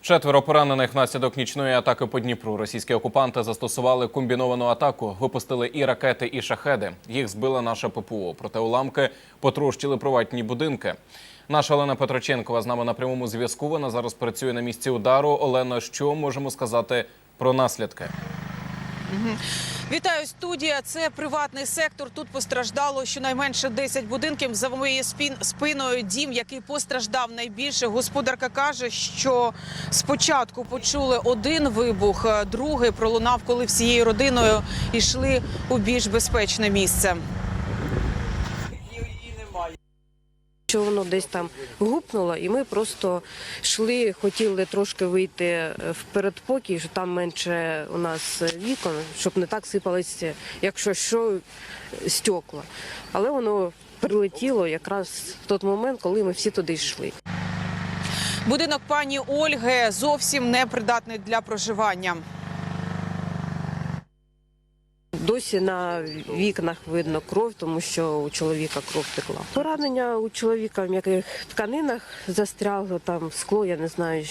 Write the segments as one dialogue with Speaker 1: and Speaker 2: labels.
Speaker 1: Четверо поранених внаслідок нічної атаки по Дніпру. Російські окупанти застосували комбіновану атаку, випустили і ракети, і шахеди. Їх збила наша ППО. Проте уламки потрощили приватні будинки. Наша Олена Петроченкова з нами на прямому зв'язку. Вона зараз працює на місці удару. Олено, що можемо сказати про наслідки?
Speaker 2: Вітаю студія. Це приватний сектор. Тут постраждало щонайменше 10 будинків. За моєю спиною дім, який постраждав найбільше. Господарка каже, що спочатку почули один вибух, другий пролунав, коли всією родиною йшли у більш безпечне місце.
Speaker 3: Що воно десь там гупнуло, і ми просто йшли, хотіли трошки вийти е, в передпокій, що там менше у нас вікон, щоб не так сипалися, якщо що, стекла. Але воно прилетіло якраз в той момент, коли ми всі туди йшли.
Speaker 2: Будинок пані Ольги зовсім не придатний для проживання.
Speaker 3: Досі на вікнах видно кров, тому що у чоловіка кров текла. Поранення у чоловіка в м'яких тканинах застрягло, там скло, я не знаю,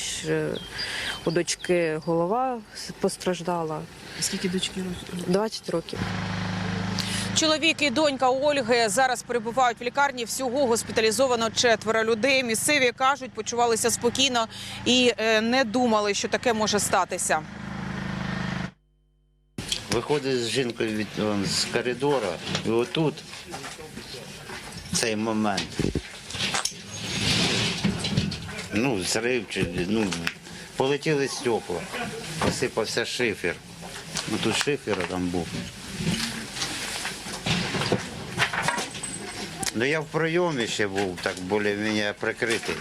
Speaker 3: у дочки голова постраждала.
Speaker 4: Скільки дочки років?
Speaker 3: 20 років.
Speaker 2: Чоловік і донька Ольги зараз перебувають в лікарні. Всього госпіталізовано четверо людей. Місцеві кажуть, почувалися спокійно і е, не думали, що таке може статися.
Speaker 5: Виходить з жінкою від, он, з коридора, і отут цей момент. Ну, зрив чи ну, полетіли стекла, посипався шифер. Ну тут шифер там був. Ну я в прийомі ще був так більш-менш прикритий.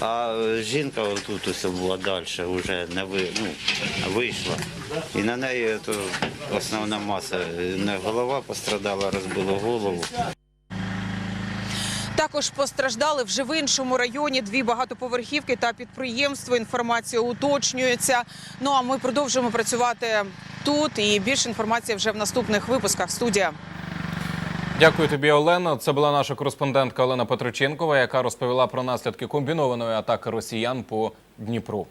Speaker 5: А жінка тут ось була далі, вже не ви, ну, вийшла. І на неї то основна маса. Не голова пострадала, розбила голову.
Speaker 2: Також постраждали вже в іншому районі дві багатоповерхівки та підприємство. Інформація уточнюється. Ну а ми продовжуємо працювати тут. І більше інформації вже в наступних випусках. Студія.
Speaker 1: Дякую тобі, Олена. Це була наша кореспондентка Олена Петроченкова, яка розповіла про наслідки комбінованої атаки росіян по Дніпру.